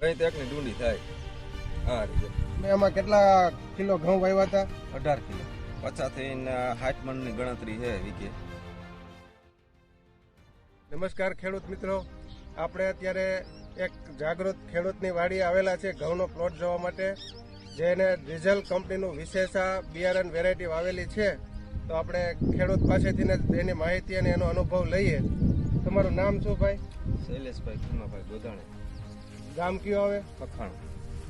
કઈ તેકની ડુંડી થાય. હા રીતે. મેં આમાં કેટલા કિલો ઘઉં વાવ્યા હતા? અઢાર કિલો. પચાસ થઈને સાઠ મણની ગણતરી છે વીકે. નમસ્કાર ખેડૂત મિત્રો. આપણે અત્યારે એક જાગૃત ખેડૂતની વાડી આવેલા છે ઘઉંનો પ્લોટ જોવા માટે. જેને ડીઝલ કંપનીનું વિશેષા બિયારણ વેરાયટી વાવેલી છે. તો આપણે ખેડૂત પાસેથી તેની એની માહિતી અને એનો અનુભવ લઈએ. તમારું નામ શું ભાઈ? શૈલેષભાઈ ભીમાભાઈ ગોધાણે. ગામ કયું આવે? પખાણ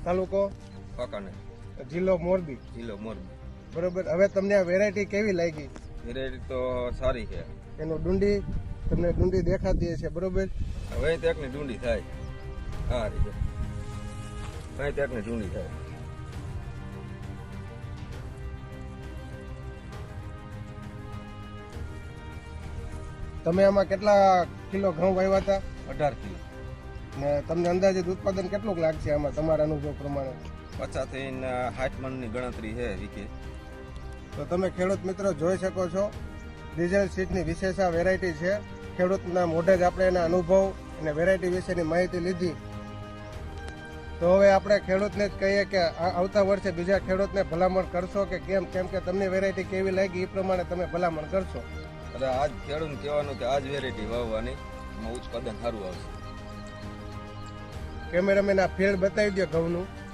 તાલુકો? પકાને જિલ્લો મોરબી. જિલ્લો મોરબી. બરોબર. હવે તમને આ વેરાયટી કેવી લાગી? વેરાયટી તો સારી છે. એનું ડુંડી તમને ડુંડી દેખાતી હશે બરોબર? હવે તેકની ડુંડી થાય. આ રીતે. કઈ તેકની ડુંડી થાય. તમે આમાં કેટલા કિલો ઘઉં વાવ્યા હતા? અઢાર કિલો. ને તમને અંદાજિત ઉત્પાદન કેટલું લાગશે આમાં તમારા અનુભવ પ્રમાણે? પચાસ થઈને સાઠ મણની ગણતરી છે વીકે. તો તમે ખેડૂત મિત્રો જોઈ શકો છો ડીઝલ સીટની આ વેરાયટી છે. ખેડૂતના મોઢે જ આપણે એના અનુભવ અને વેરાયટી વિશેની માહિતી લીધી. તો હવે આપણે ખેડૂતને જ કહીએ કે આ આવતા વર્ષે બીજા ખેડૂતને ભલામણ કરશો કે કેમ? કેમ કે તમને વેરાયટી કેવી લાગી એ પ્રમાણે તમે ભલામણ કરશો. એટલે આજ ખેડૂત કહેવાનું કે આજ વેરાયટી વાવવાની ઉત્પાદન સારું આવશે. કેમેરામેન આ ફીલ્ડ બતાવી દો ઘઉંનું.